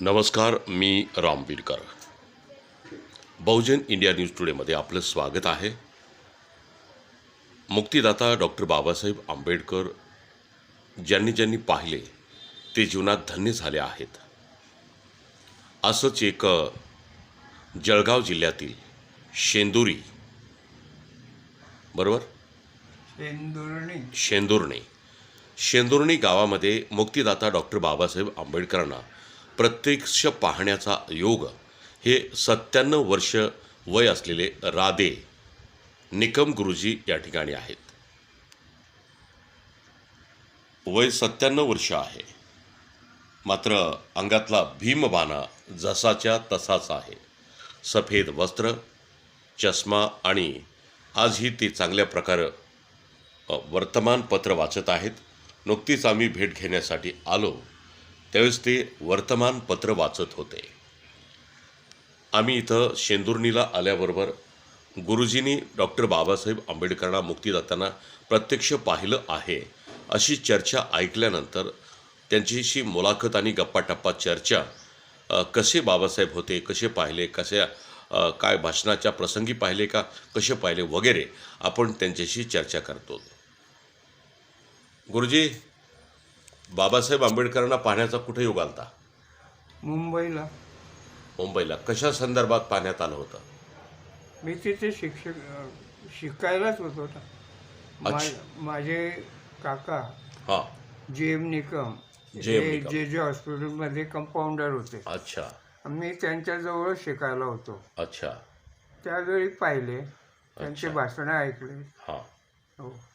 नमस्कार मी Ram Birkar Bahujan India news टुडेमध्ये आपलं स्वागत आहे. मुक्तिदाता डॉक्टर बाबासाहेब आंबेडकर ज्यांनी ज्यांनी पाहिले ते जीवनात धन्य झाले आहेत. असंच एक जळगाव जिल्ह्यातील शेंदुरी. बरोबर? शेंदुर्णी. शेंदुर्णी. शेंदुर्णी गावामध्ये मुक्तिदाता डॉक्टर बाबासाहेब आंबेडकरांना प्रत्यक्ष पाहण्याचा योग हे सत्त्याण्णव वर्ष वय असलेले राधे निकम गुरुजी या ठिकाणी आहेत. वय सत्त्याण्णव वर्ष आहे. मात्र अंगातला भीमबाणा जसाच्या तसाच आहे. सफेद वस्त्र चष्मा आणि आजही ते चांगल्या प्रकारे वर्तमानपत्र वाचत आहेत. नुकतीच आम्ही भेट घेण्यासाठी आलो. त्यावेळेस ते वर्तमानपत्र वाचत होते. आम्ही इथं शेंदुर्णीला आल्याबरोबर गुरुजींनी डॉक्टर बाबासाहेब आंबेडकरांना जाताना प्रत्यक्ष पाहिलं आहे अशी चर्चा ऐकल्यानंतर त्यांच्याशी मुलाखत आणि गप्पाटप्पा चर्चा कसे बाबासाहेब होते कसे पाहिले कसे काय भाषणाच्या प्रसंगी पाहिले का कसे पाहिले वगैरे आपण त्यांच्याशी चर्चा करतो. गुरुजी बाबासाहेब आंबेडकरांना पाहण्याचा कुठे योग आलता? मुंबईला. मुंबईला. कशा संदर्भात पाहण्यात आलं होतं? मी तिथे शिक्षक शिकायलाच होतो ना मा- अच्छा. माझे काका हां. जे एम निकम जे हे निकम. जे जे हॉस्पिटलमध्ये कंपाऊंडर होते. अच्छा. मी त्यांच्याजवळ शिकायला होतो. अच्छा. त्यावेळी पाहिले. त्यांचे. भाषणं ऐकले. हां. हो.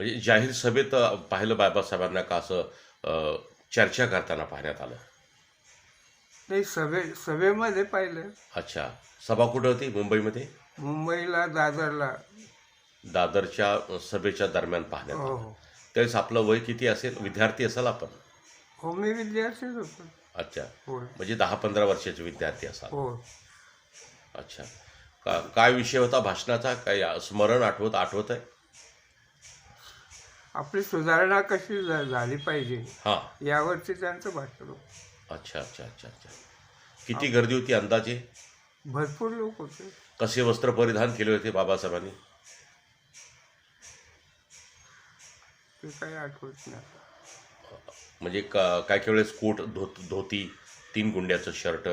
म्हणजे जाहीर सभेत पाहिलं बाबासाहेबांना का असं चर्चा करताना पाहण्यात आलं? नाही सभे सभेमध्ये पाहिलं. अच्छा. सभा कुठं होती? मुंबईमध्ये? मुंबईला दादरला. दादरच्या सभेच्या दरम्यान पाहण्यात हो आलं. हो. त्यावेळेस आपलं वय किती असेल? विद्यार्थी असाल आपण? हो मी विद्यार्थीच होतो. अच्छा. हो. म्हणजे दहा पंधरा वर्षाचे विद्यार्थी असाल. हो. अच्छा. का काय विषय होता भाषणाचा? काय स्मरण आठवत आठवत आहे आपली सुधारणा कशी झा- झाली पाहिजे हां. यावरती त्यांचं भाषण होतं. अच्छा अच्छा अच्छा अच्छा. किती गर्दी होती अंदाजे? भरपूर लोक होते. कसे वस्त्र परिधान केले होते बाबासाहेबांनी? ते काही आठवत नाही म्हणजे का काय काय वेळेस कोट धोत धोती तीन गुंड्याचं शर्ट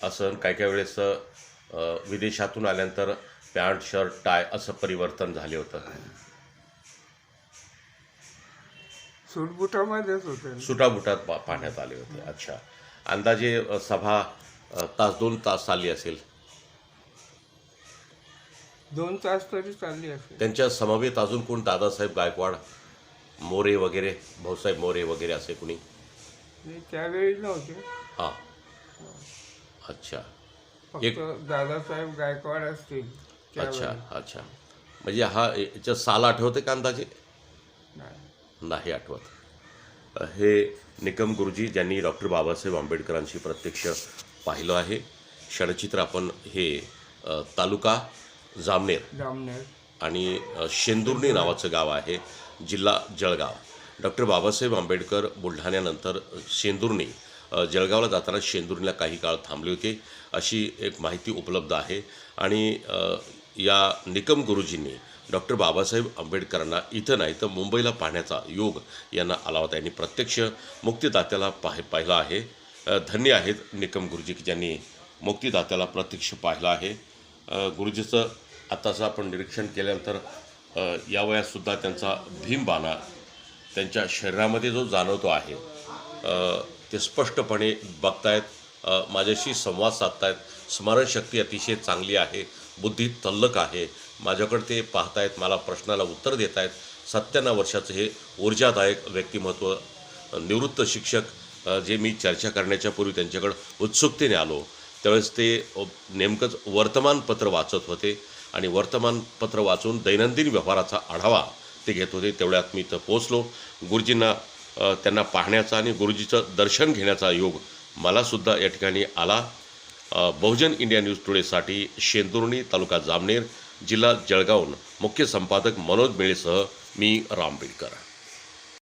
असं काय काय वेळेस अ, विदेशातून आल्यानंतर पॅन्ट शर्ट टाय असं परिवर्तन झाले होतं? सूटबुटामध्येच होते. सुटाबुटात पा पाहण्यात आले होते. अच्छा. अंदाजे अ, सभा अ, तास दोन तास चालली असेल? दोन तास तरी चालली असेल. त्यांच्या समवेत अजून कोण? दादासाहेब गायकवाड मोरे वगैरे भाऊसाहेब मोरे वगैरे असे कुणी? त्यावेळी नव्हते. हां. अच्छा. फक्त एक- दादासाहेब गायकवाड असतील अच्छा त्यावेळी. अच्छा. म्हणजे हा याच्या साल आठवते का अंदाजे? नाही. नाही आठवत. हे निकम गुरुजी ज्यांनी डॉक्टर बाबासाहेब आंबेडकरांशी प्रत्यक्ष पाहिलं आहे क्षणचित्र आपण हे तालुका जामनेर जामनेर. आणि शेंदुर्णी नावाचं गाव आहे जिल्हा जळगाव. डॉक्टर बाबासाहेब आंबेडकर बुलढाण्यानंतर शेंदुर्णी जळगावला जाताना शेंदुर्णीला काही काळ थांबले होते अशी एक माहिती उपलब्ध आहे. आणि या निकम गुरुजींनी डॉक्टर बाबासाहेब आंबेडकरांना इथं नाही तर मुंबईला पाहण्याचा योग यांना आला होता. यांनी प्रत्यक्ष मुक्तिदात्याला पाह पाहिला आहे. धन्य आहेत निकम गुरुजी की ज्यांनी मुक्तिदात्याला प्रत्यक्ष पाहिलं आहे. गुरुजीचं आत्ताचं आपण निरीक्षण केल्यानंतर या वयातसुद्धा त्यांचा भीमबाणा त्यांच्या शरीरामध्ये जो जाणवतो आहे ते स्पष्टपणे बघतायत. माझ्याशी संवाद साधतायत. स्मरणशक्ती अतिशय चांगली आहे. बुद्धी तल्लक आहे. माझ्याकडे ते पाहतायत मला प्रश्नाला उत्तर देत आहेत सत्त्याण्णव वर्षाचं हे ऊर्जादायक व्यक्तिमत्व निवृत्त शिक्षक जे मी चर्चा करण्याच्या पूर्वी त्यांच्याकडं उत्सुकतेने आलो. त्यावेळेस ते नेमकंच वर्तमानपत्र वाचत होते आणि वर्तमानपत्र वाचून दैनंदिन व्यवहाराचा आढावा ते घेत होते. तेवढ्यात मी इथं पोचलो गुरुजींना त्यांना पाहण्याचा आणि गुरुजीचं दर्शन घेण्याचा योग मलासुद्धा या ठिकाणी आला. बहुजन इंडिया न्यूज टुडेसाठी शेंदुर्णी तालुका जामनेर जिल्हा जळगावून मुख्य संपादक मनोज मेळेसह मी राम बिडकर.